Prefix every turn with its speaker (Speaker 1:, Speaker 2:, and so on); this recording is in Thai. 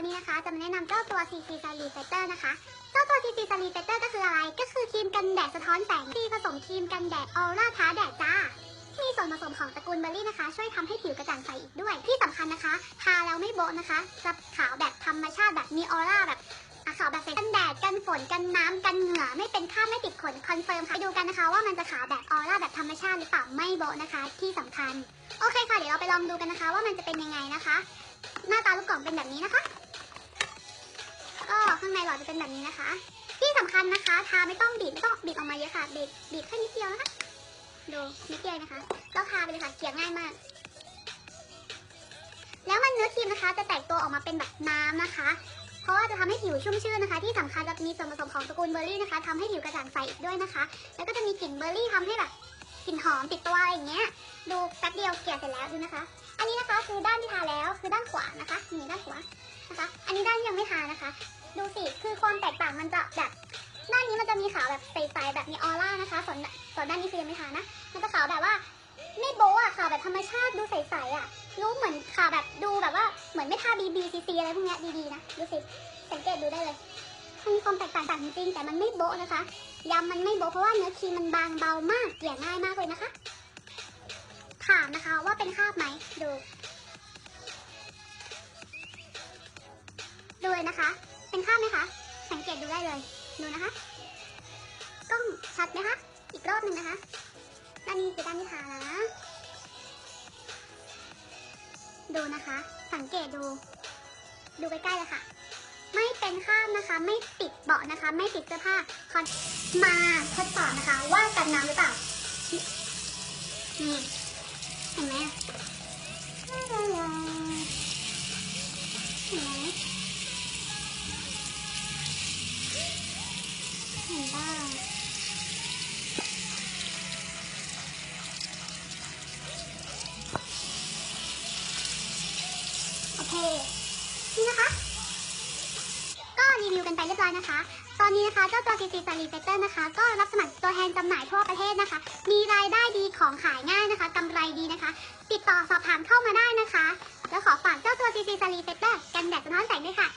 Speaker 1: ันนี้นะคะ จะมาแนะนำเจ้าตัว CC s a l i f e t t e r นะคะ เจ้าตัว CC s a l i f e t t e r ก็คืออะไร ก็คือครีมกันแดดสะท้อนแสงที่ผสมครีมกันแดดออร่าท้าแดดจ้า มีส่วนผสมของตระกูลเบอร์รี่นะคะ ช่วยทำให้ผิวกระจ่างใสอีกด้วย ที่สำคัญนะคะ ทาแล้วไม่โบะนะคะ จะขาวแบบธรรมชาติแบบมีออร่าแบบขาวแบบกันแดด กันฝน กันน้ำ กันเหงื่อ ไม่เป็นคราบไม่ติดขน คอนเฟิร์มค่ะไปดูกันนะคะว่ามันจะขาวแบบออร่าแบบธรรมชาติหรือเปล่า ไม่โบะนะคะ ที่สำคัญ โอเคค่ะ เดี๋ยวเราไปลองดูกันนะคะ ว่ามันจะเป็นยังไงนะคะ หน้าตาลูกกล่องเป็นแบบนี้นะคะ ก็ข้างในหลอดจะเป็นแบบนี้นะคะ ที่สำคัญนะคะ ทาไม่ต้องบีบไม่ต้องบีบออกมาเยอะค่ะบีบบีบแค่นิดเดียวนะคะ ดูนิดเดียวนะคะแล้วทาไปเลยค่ะเกลี่ยง่ายมาก แล้วมันเนื้อครีมนะคะ จะแตกตัวออกมาเป็นแบบน้ำนะคะ เพราะว่าจะทำให้ผิวชุ่มชื่นนะคะ ที่สำคัญจะมีส่วนผสมของตระกูลเบอร์รี่นะคะทำให้ผิวกระจ่างใสอีกด้วยนะคะ แล้วก็จะมีกลิ่นเบอร์รี่ทำให้แบบกลิ่นหอมติดตัวอะไรอย่างเงี้ย ดูแป๊บเดียวเกลี่ยเสร็จแล้วดูนะคะ อันนี้นะคะคือด้านที่ทาแล้วคือด้านขวานะคะนี่ด้านขวานะคะ อันนี้ด้านยังไม่ทานะคะ ดูสิ คือความแตกต่างมันจะแบบด้านนี้มันจะมีขาวแบบใสๆแบบมีออร่านะคะ ส่วนส่วนด้านนี้คือยังไม่ทานะ มันจะขาวแบบว่าไม่โบ๊ะอะขาวแบบธรรมชาติดูใสๆอะรู้เหมือนขาวแบบดูแบบว่าเหมือนไม่ทาบีบีซีซีอะไรพวกเนี้ยดีๆนะ ดูสิ สังเกตดูได้เลยมันมีความแตกต่างจริงๆแต่มันไม่โบ๊ะนะคะยำมันไม่โบ๊ะเพราะว่าเนื้อครีมมันบางเบามากเกลี่ยง่ายมากเลยนะคะ ถามนะคะว่าเป็นคราบไหมดู ดูเลยนะคะ เป็นคาบไหมคะ สังเกตดูได้เลยดูนะคะ กล้องชัดไหมคะ อีกรอบหนึ่งนะคะ ด้านนี้คือด้านที่ทานะ ดูนะคะ สังเกตดู ดูใกล้ๆเลยค่ะ ไม่เป็นคราบนะคะ ไม่ติดเบาะนะคะ ไม่ติดเสื้อผ้าคอนมาทดสอบนะคะ ว่ากันน้ำหรือเปล่า นี่ เคนี่นะคะ ก็รีวิวกันไปเรียบร้อยนะคะ ตอนนี้นะคะเจ้าตัว CC s a l i f e t t e r นะคะ ก็รับสมัครตัวแทนจำหน่ายทั่วประเทศนะคะ มีรายได้ดีของขายง่ายนะคะกำไรดีนะคะ ติดต่อสอบถามเข้ามาได้นะคะ แล้วขอฝากเจ้าตัว CC s a l i f e t t e r กันแดดสะท้อนแสงด้วยค่ะ